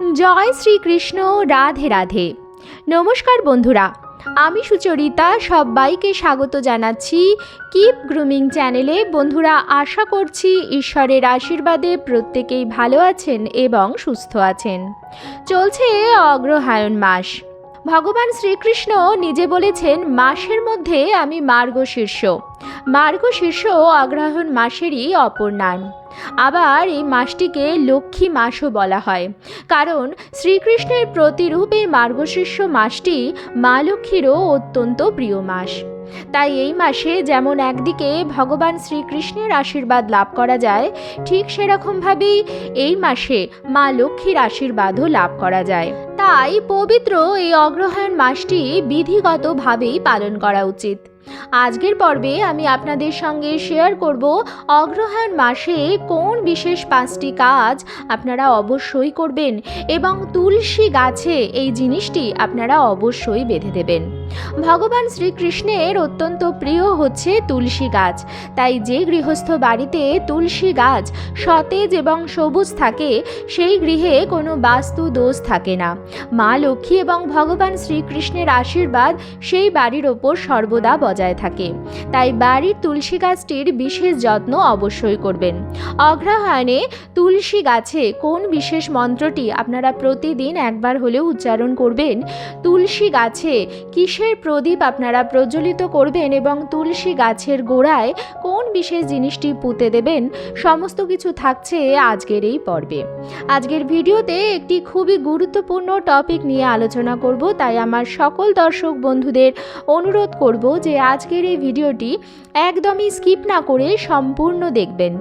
জয় শ্রীকৃষ্ণ, রাধে রাধে। নমস্কার বন্ধুরা, আমি সুচরিতা, সবাইকে স্বাগত জানাচ্ছি কিপ গ্রুমিং চ্যানেলে। বন্ধুরা, আশা করছি ঈশ্বরের আশীর্বাদে প্রত্যেকেই ভালো আছেন এবং সুস্থ আছেন। চলছে অগ্রহায়ণ মাস। ভগবান শ্রীকৃষ্ণ নিজে বলেছেন, মাসের মধ্যে আমি মার্গশীর্ষ। মার্গশীর্ষ অগ্রহায়ণ মাসেরই অপর নাম। আবার এই মাসটিকে লক্ষ্মী মাসও বলা হয়। কারণ শ্রীকৃষ্ণের প্রতিরূপ মার্গশীর্ষ মাসটি মা লক্ষ্মীরও অত্যন্ত প্রিয় মাস। তাই এই মাসে যেমন একদিকে ভগবান শ্রীকৃষ্ণের আশীর্বাদ লাভ করা যায়, ঠিক সেরকমভাবেই এই মাসে মা লক্ষ্মীর আশীর্বাদও লাভ করা যায়। তাই পবিত্র এই অগ্রহায়ণ মাসটি বিধিগতভাবেই পালন করা উচিত। আজকের পর্বে আমি আপনাদের সঙ্গে শেয়ার করব অগ্রহায়ণ মাসে কোন বিশেষ পাঁচটি কাজ আপনারা অবশ্যই করবেন এবং তুলসী গাছে এই জিনিসটি আপনারা অবশ্যই বেঁধে দেবেন। ভগবান শ্রীকৃষ্ণের অত্যন্ত প্রিয় হচ্ছে তুলসী গাছ। তাই যে গৃহস্থ বাড়িতে তুলসী গাছ সতেজ এবং সবুজ থাকে, সেই গৃহে কোনো বাস্তু দোষ থাকে না। মা লক্ষ্মী এবং ভগবান শ্রীকৃষ্ণের আশীর্বাদ সেই বাড়ির ওপর সর্বদা বজায় থাকে। তাই বাড়ির তুলসী গাছটির বিশেষ যত্ন অবশ্যই করবেন। অগ্রহায়ণে তুলসী গাছে কোন বিশেষ মন্ত্রটি আপনারা প্রতিদিন একবার হলেও উচ্চারণ করবেন? তুলসী গাছে কিসের প্রদীপ আপনারা প্রজ্বলিত করবেন এবং তুলসী গাছের গোড়ায় কোন বিশেষ জিনিসটি পুঁতে দেবেন? সমস্ত কিছু থাকছে আজকের এই পর্বে। আজকের ভিডিওতে একটি খুবই গুরুত্বপূর্ণ টপিক নিয়ে আলোচনা করব। তাই আমার সকল দর্শক বন্ধুদের অনুরোধ করব যে আজকের এই ভিডিওটি একদমই স্কিপ না করে সম্পূর্ণ দেখবেন।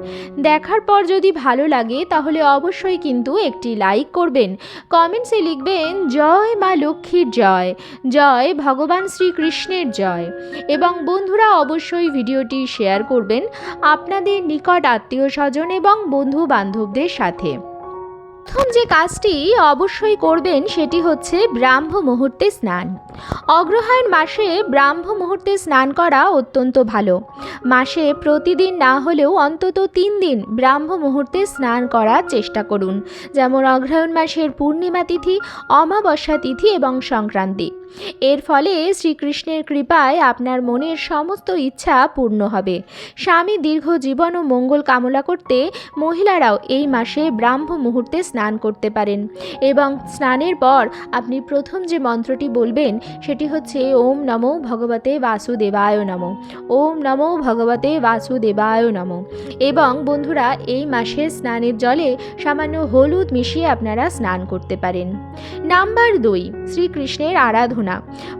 দেখার পর যদি ভালো লাগে, তাহলে অবশ্যই কিন্তু একটি লাইক করবেন। কমেন্টসে লিখবেন, জয় মা লক্ষ্মীর জয় জয় ভগবান শ্রীকৃষ্ণের জয়। এবং বন্ধুরা অবশ্যই ভিডিওটি শেয়ার করবেন আপনাদের নিকট আত্মীয় স্বজন এবং বন্ধু বান্ধবদের সাথে। প্রথম যে কাজটি অবশ্যই করবেন, সেটি হচ্ছে ব্রাহ্ম মুহূর্তে স্নান। অগ্রহায়ণ মাসে ব্রাহ্ম মুহূর্তে স্নান করা অত্যন্ত ভালো। মাসে প্রতিদিন না হলেও অন্তত তিন দিন ব্রাহ্ম মুহূর্তে স্নান করার চেষ্টা করুন। যেমন অগ্রহায়ণ মাসের পূর্ণিমা তিথি, অমাবস্যা তিথি এবং সংক্রান্তি। এর ফলে শ্রীকৃষ্ণের কৃপায় আপনার মনের সমস্ত ইচ্ছা পূর্ণ হবে। স্বামী দীর্ঘ জীবন ও মঙ্গল কামনা করতে মহিলারাও এই মাসে ব্রাহ্ম মুহূর্তে স্নান করতে পারেন এবং স্নানের পর আপনি প্রথম যে মন্ত্রটি বলবেন সেটি হচ্ছে ওম নমো ভগবতে বাসুদেবায় নমো। ওম নমো ভগবতে বাসুদেবায় নমো। এবং বন্ধুরা, এই মাসে স্নানের জলে সামান্য হলুদ মিশিয়ে আপনারা স্নান করতে পারেন। নাম্বার দুই, শ্রীকৃষ্ণের আরাধনা।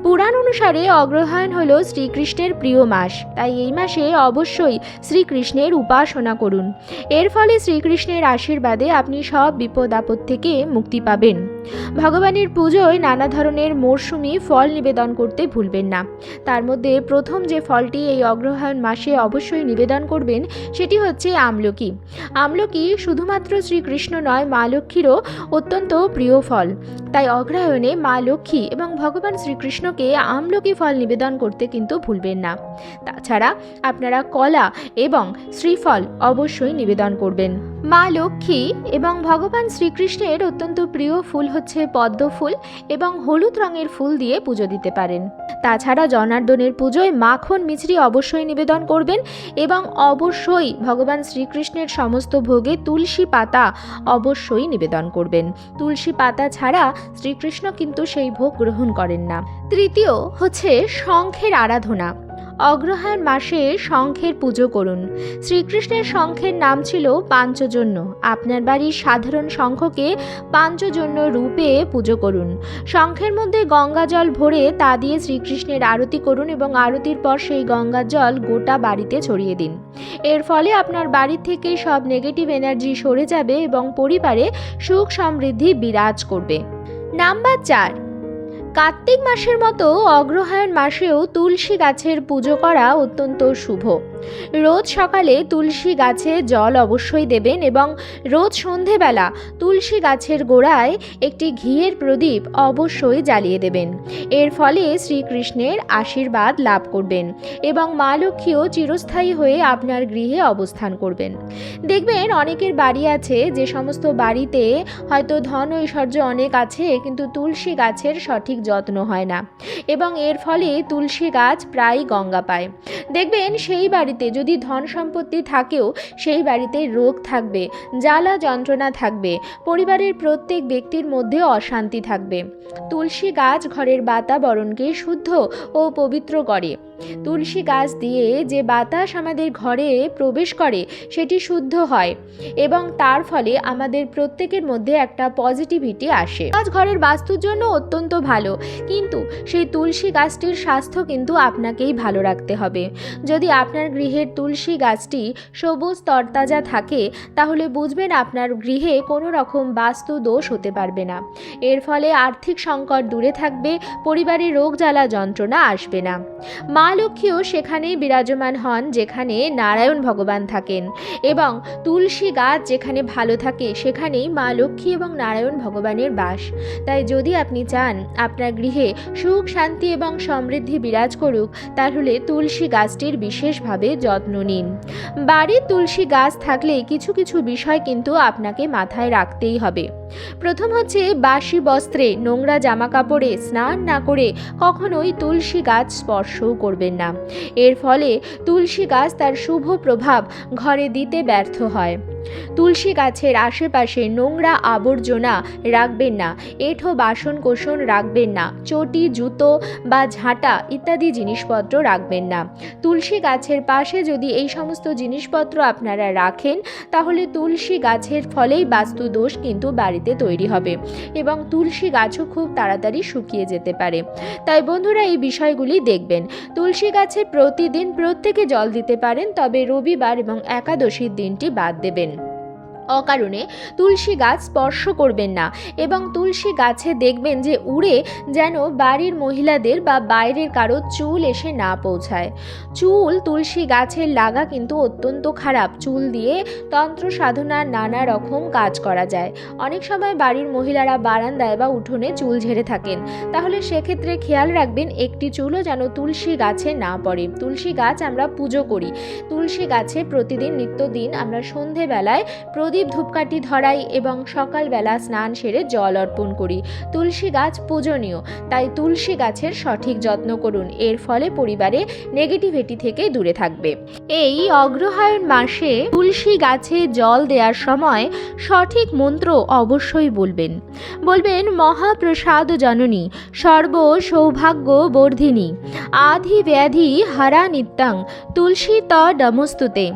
পুরাণ অনুসারে অগ্রহায়ণ হল শ্রীকৃষ্ণের প্রিয় মাস। তাই এই মাসে অবশ্যই শ্রীকৃষ্ণের উপাসনা করুন। এর ফলে শ্রীকৃষ্ণের আশীর্বাদে আপনি সব বিপদ আপদ থেকে মুক্তি পাবেন। ভগবানের পুজোয় নানা ধরনের মরশুমি ফল নিবেদন করতে ভুলবেন না। তার মধ্যে প্রথম যে ফলটি এই অগ্রহায়ণ মাসে অবশ্যই নিবেদন করবেন, সেটি হচ্ছে আমলকি। আমলকি শুধুমাত্র শ্রীকৃষ্ণ নয়, মা লক্ষ্মীরও অত্যন্ত প্রিয় ফল। তাই অগ্রহায়ণে মা লক্ষ্মী এবং ভগবান শ্রীকৃষ্ণকে আমলকি ফল নিবেদন করতে কিন্তু ভুলবেন না। তাছাড়া আপনারা কলা এবং শ্রীফল অবশ্যই নিবেদন করবেন। মা লক্ষ্মী এবং ভগবান শ্রীকৃষ্ণের অত্যন্ত প্রিয় ফুল হচ্ছে পদ্ম ফুল এবং হলুদ রঙের ফুল দিয়ে পুজো দিতে পারেন। তাছাড়া জনার্দনের পুজোয় মাখন মিছরি অবশ্যই নিবেদন করবেন এবং অবশ্যই ভগবান শ্রীকৃষ্ণের সমস্ত ভোগে তুলসী পাতা অবশ্যই নিবেদন করবেন। তুলসী পাতা ছাড়া শ্রীকৃষ্ণ কিন্তু সেই ভোগ গ্রহণ করেন না। তৃতীয় হচ্ছে শঙ্খের আরাধনা। অগ্রহায়ণ মাসে শঙ্খের পুজো করুন। শ্রীকৃষ্ণের শঙ্খের নাম ছিল পাঞ্চজন্য। আপনার বাড়ির সাধারণ শঙ্খকে পাঞ্চজন্য রূপে পুজো করুন। শঙ্খের মধ্যে গঙ্গা জল ভরে তা দিয়ে শ্রীকৃষ্ণের আরতি করুন এবং আরতির পর সেই গঙ্গা জল গোটা বাড়িতে ছড়িয়ে দিন। এর ফলে আপনার বাড়ি থেকে সব নেগেটিভ এনার্জি সরে যাবে এবং পরিবারে সুখ সমৃদ্ধি বিরাজ করবে। নাম্বার চার কার্তিক মাসের মতো অগ্রহায়ণ মাসেও তুলসী গাছের পুজো করা অত্যন্ত শুভ। রোজ সকালে তুলসী গাছে জল অবশ্যই দেবেন এবং রোজ সন্ধেবেলা তুলসী গাছের গোড়ায় একটি ঘিয়ের প্রদীপ অবশ্যই জ্বালিয়ে দেবেন। এর ফলে শ্রীকৃষ্ণের আশীর্বাদ লাভ করবেন এবং মা লক্ষ্মীও চিরস্থায়ী হয়ে আপনার গৃহে অবস্থান করবেন। দেখবেন অনেকের বাড়ি আছে যে সমস্ত বাড়িতে হয়তো ধন ঐশ্বর্য অনেক আছে কিন্তু তুলসী গাছের সঠিক যত্ন হয় না এবং এর ফলে তুলসী গাছ প্রায় গঙ্গা পায়। দেখবেন সেই বাড়িতে যদি ধন সম্পত্তি থাকেও সেই বাড়িতে রোগ থাকবে, জ্বালা যন্ত্রণা থাকবে, পরিবারের প্রত্যেক ব্যক্তির মধ্যে অশান্তি থাকবে। তুলসী গাছ ঘরের বাতাবরণকে শুদ্ধ ও পবিত্র করে। তুলসী গাছ দিয়ে যে বাতাস আমাদের ঘরে প্রবেশ করে, সেটি শুদ্ধ হয় এবং তার ফলে আমাদের প্রত্যেকের মধ্যে একটা পজিটিভিটি আসে। গাছ ঘরের বাস্তুর জন্য অত্যন্ত ভালো, কিন্তু সেই তুলসী গাছটির স্বাস্থ্য কিন্তু আপনাকেই ভালো রাখতে হবে। যদি আপনার গৃহের তুলসী গাছটি সবুজ তরতাজা থাকে, তাহলে বুঝবেন আপনার গৃহে কোনো রকম বাস্তু দোষ হতে পারবে না। এর ফলে আর্থিক সংকট দূরে থাকবে, পরিবারে রোগ জ্বালা যন্ত্রণা আসবে না। মা লক্ষ্মীও সেখানেই বিরাজমান হন, যেখানে নারায়ণ ভগবান থাকেন এবং তুলসী গাছ যেখানে ভালো থাকে, সেখানেই মা লক্ষ্মী এবং নারায়ণ ভগবানের বাস। তাই যদি আপনি চান আপনার গৃহে সুখ, শান্তি এবং সমৃদ্ধি বিরাজ করুক, তাহলে তুলসী গাছটির বিশেষভাবে যত্ন নিন। বাড়ির তুলসী গাছ থাকলে কিছু কিছু বিষয় কিন্তু আপনাকে মাথায় রাখতেই হবে। প্রথম হচ্ছে বাসি বস্ত্রে নোংরা জামা কাপড়ে স্নান না করে কখনোই তুলসী গাছ স্পর্শও করবেন না। এর ফলে তুলসী গাছ তার শুভ প্রভাব ঘরে দিতে ব্যর্থ হয়। তুলসী গাছের আশেপাশে নোংরা আবর্জনা রাখবেন না, এঁঠো বাসন কোসন রাখবেন না, চটি, জুতো বা ঝাঁটা ইত্যাদি জিনিসপত্র রাখবেন না। তুলসী গাছের পাশে যদি এই সমস্ত জিনিসপত্র আপনারা রাখেন, তাহলে তুলসী গাছের ফলেই বাস্তু দোষ কিন্তু বাড়িতে তৈরি হবে এবং তুলসী গাছও খুব তাড়াতাড়ি শুকিয়ে যেতে পারে। তাই বন্ধুরা এই বিষয়গুলি দেখবেন। তুলসী গাছে প্রতিদিন প্রত্যেকে জল দিতে পারেন, তবে রবিবার এবং একাদশীর দিনটি বাদ দেবেন। অকারণে তুলসী গাছ স্পর্শ করবেন না এবং তুলসী গাছে দেখবেন যে উড়ে যেন বাড়ির মহিলাদের বা বাইরের কারও চুল এসে না পৌঁছায়। চুল তুলসী গাছের লাগা কিন্তু অত্যন্ত খারাপ। চুল দিয়ে তন্ত্র সাধনার নানা রকম কাজ করা যায়। অনেক সময় বাড়ির মহিলারা বারান্দায় বা উঠোনে চুল ঝেড়ে থাকেন। তাহলে সেক্ষেত্রে খেয়াল রাখবেন একটি চুলও যেন তুলসী গাছে না পড়ে। তুলসী গাছ আমরা পুজো করি। তুলসী গাছে প্রতিদিন, নিত্যদিন আমরা সন্ধেবেলায় প্রদীপ ধূপকাঠি ধরাই এবং সকালবেলা স্নান সেরে জল অর্পণ করি। তুলসী গাছ পূজনীয়, তাই তুলসী গাছের সঠিক যত্ন করুন। এর ফলে পরিবারে নেগেটিভিটি থেকে দূরে থাকবে। এই অগ্রহায়ণ মাসে তুলসী গাছে জল দেওয়ার সময় সঠিক মন্ত্র অবশ্যই বলবেন। বলবেন, মহাপ্রসাদ জননী সর্ব সৌভাগ্য বর্ধিনী, আধি ব্যাধি হারা নিত্যাং, তুলসী ত ডমস্তুতে।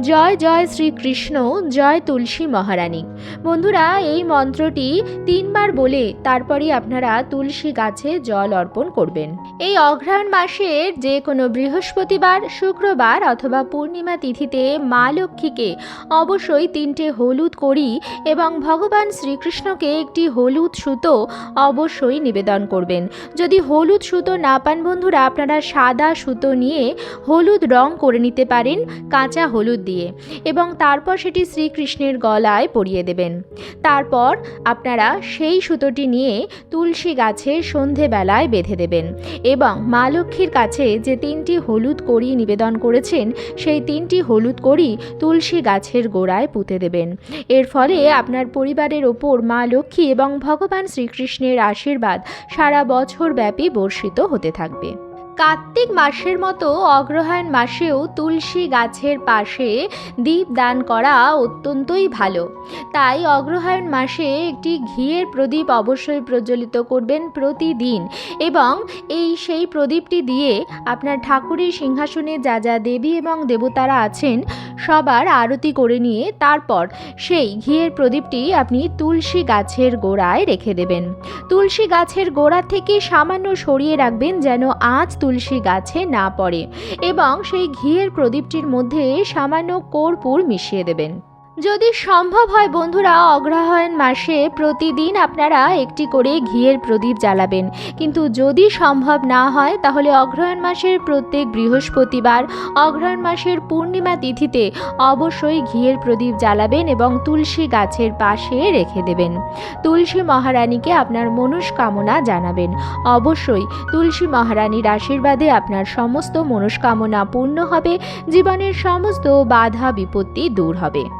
জয় জয় শ্রীকৃষ্ণ, জয় তুলসী মহারানী। বন্ধুরা, এই মন্ত্রটি তিনবার বলে তারপরই আপনারা তুলসী গাছে জল অর্পণ করবেন। এই অঘ্রাণ মাসের যে কোনো বৃহস্পতিবার, শুক্রবার অথবা পূর্ণিমা তিথিতে মা লক্ষ্মীকে অবশ্যই তিনটে হলুদ করি এবং ভগবান শ্রীকৃষ্ণকে একটি হলুদ সুতো অবশ্যই নিবেদন করবেন। যদি হলুদ সুতো না পান বন্ধুরা, আপনারা সাদা সুতো নিয়ে হলুদ রং করে নিতে পারেন কাঁচা হলুদ দিয়ে। এবং তারপর সেটি শ্রীকৃষ্ণের গলায় পরিয়ে দেবেন। তারপর আপনারা সেই সুতোটি নিয়ে তুলসী গাছে সন্ধেবেলায় বেঁধে দেবেন এবং মা লক্ষ্মীর কাছে যে তিনটি হলুদ কড়ি নিবেদন করেছেন, সেই তিনটি হলুদ কড়ি তুলসী গাছের গোড়ায় পুঁতে দেবেন। এর ফলে আপনার পরিবারের ওপর মা লক্ষ্মী এবং ভগবান শ্রীকৃষ্ণের আশীর্বাদ সারা বছর ব্যাপী বর্ষিত হতে থাকবে। কার্তিক মাসের মতো অগ্রহায়ণ মাসেও তুলসী গাছের পাশে দীপ দান করা অত্যন্তই ভালো। তাই অগ্রহায়ণ মাসে একটি ঘিয়ের প্রদীপ অবশ্যই প্রজ্বলিত করবেন প্রতিদিন এবং এই সেই প্রদীপটি দিয়ে আপনার ঠাকুরের সিংহাসনে যা যা দেবী এবং দেবতারা আছেন সবার আরতি করে নিয়ে তারপর সেই ঘিয়ের প্রদীপটি আপনি তুলসী গাছের গোড়ায় রেখে দেবেন। তুলসী গাছের গোড়া থেকে সামান্য সরিয়ে রাখবেন যেন আঁচ তুলসী গাছে না পড়ে এবং সেই ঘিয়ের প্রদীপটির মধ্যে সামান্য কর্পূর মিশিয়ে দেবেন। যদি সম্ভব হয় বন্ধুরা, অগ্রহায়ণ মাসে প্রতিদিন আপনারা একটি করে ঘিয়ের প্রদীপ জ্বালাবেন। কিন্তু যদি সম্ভব না হয়, তাহলে অগ্রহায়ণ মাসের প্রত্যেক বৃহস্পতিবার, অগ্রহায়ণ মাসের পূর্ণিমা তিথিতে অবশ্যই ঘিয়ের প্রদীপ জ্বালাবেন এবং তুলসী গাছের পাশে রেখে দেবেন। তুলসী মহারানীকে আপনার মনস্কামনা জানাবেন। অবশ্যই তুলসী মহারানীর আশীর্বাদে আপনার সমস্ত মনস্কামনা পূর্ণ হবে, জীবনের সমস্ত বাধা বিপত্তি দূর হবে।